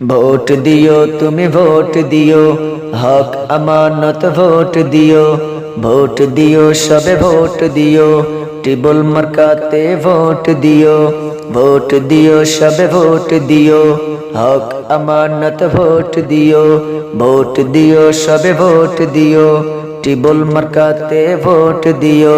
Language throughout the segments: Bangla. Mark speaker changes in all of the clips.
Speaker 1: ভোট দিও তুমি ভোট দিও হক আমানত ভোট দিও ভোট দিও সবে ভোট দিও টিবল মার্কাতে ভোট দিও ভোট দিও সবে ভোট দিও হক আমানত ভোট দিও ভোট দিও সবে ভোট দিও টিবল মার্কাতে ভোট দিও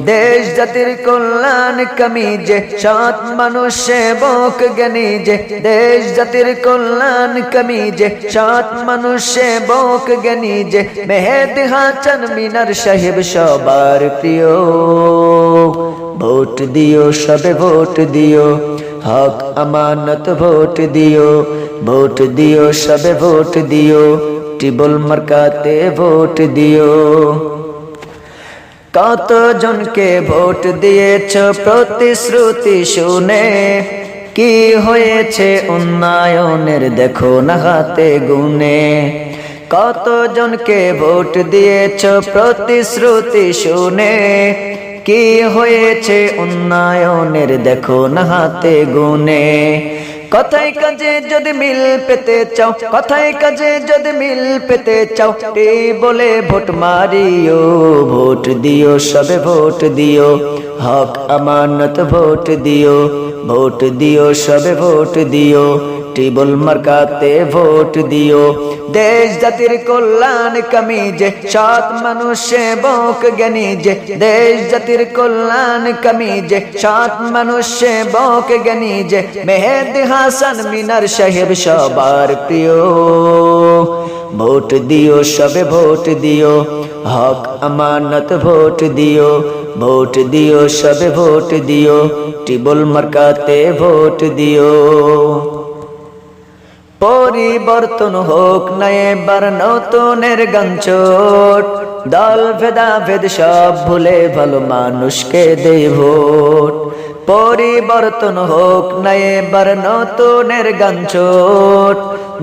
Speaker 1: দেশ জাতির কল্যাণ কামি যে সৎ মানুষ সেবক জ্ঞানী যে দেশ জাতির কল্যাণ কামি যে সৎ মানুষ সেবক জ্ঞানী যে মেহেদ হাসান মিনার সাহেব সবার প্রিয়। ভোট দিও, সবে ভোট দিও। হক, আমানত ভোট দিও। ভোট দিও, সবে ভোট দিও। টিবল মার্কাতে ভোট দিও। কত জনকে ভোট দিয়েছ প্রতিশ্রুতি শুনে? কি হয়েছে উন্নয়নের দেখো না হাতে গুনে? কত জনকে ভোট দিয়েছ প্রতিশ্রুতি শুনে? কি হয়েছে উন্নয়নের দেখো না হাতে গুনে? কথায় কাজে যদি মিল পেতে চাও, কথায় কাজে যদি মিল পেতে চাও বলে ভোট মারিও, ভোট দিও, সবে ভোট দিও, হক আমানত ভোট দিও ভোট দিও, সবে ভোট দিও। টিবল মার্কাতে ভোট দিও। দেশ জাতির কল্যাণ কামি যে সৎ মানুষ সেবক জ্ঞানী যে দেশ জাতির কল্যাণ কামি যে সৎ মানুষ সেবক জ্ঞানী যে মেহেদ হাসান মিনার সাহেব সবার প্রিয়। ভোট দিও, সবে ভোট দিও। হক, আমানত ভোট দিও। ভোট দিও, সবে ভোট দিও। টিবল মার্কাতে ভোট দিও। পরিবর্তন হোক না এবার নতুনের গাঞ্চোট দল ভেদা ভেদ সব ভুলে ভালো মানুষকে দে পরিবর্তন হোক না এবার নতুনের গাঞ্চট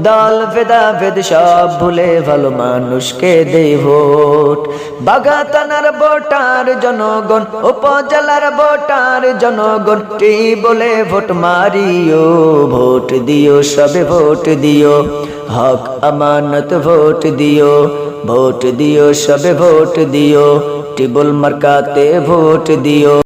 Speaker 1: দল ভেদা ভেদ সব ভুলে ভালো মানুষকে দে ভোট। বাগাতানার ভোটার জনগণ, উপজেলার ভোটার জনগণ, টি বলে ভোট মারিও, ভোট দিও, সবে ভোট দিও। হক, আমানত ভোট দিও ভোট দিও, সবে ভোট দিও। টিবল মার্কাতে ভোট দিও।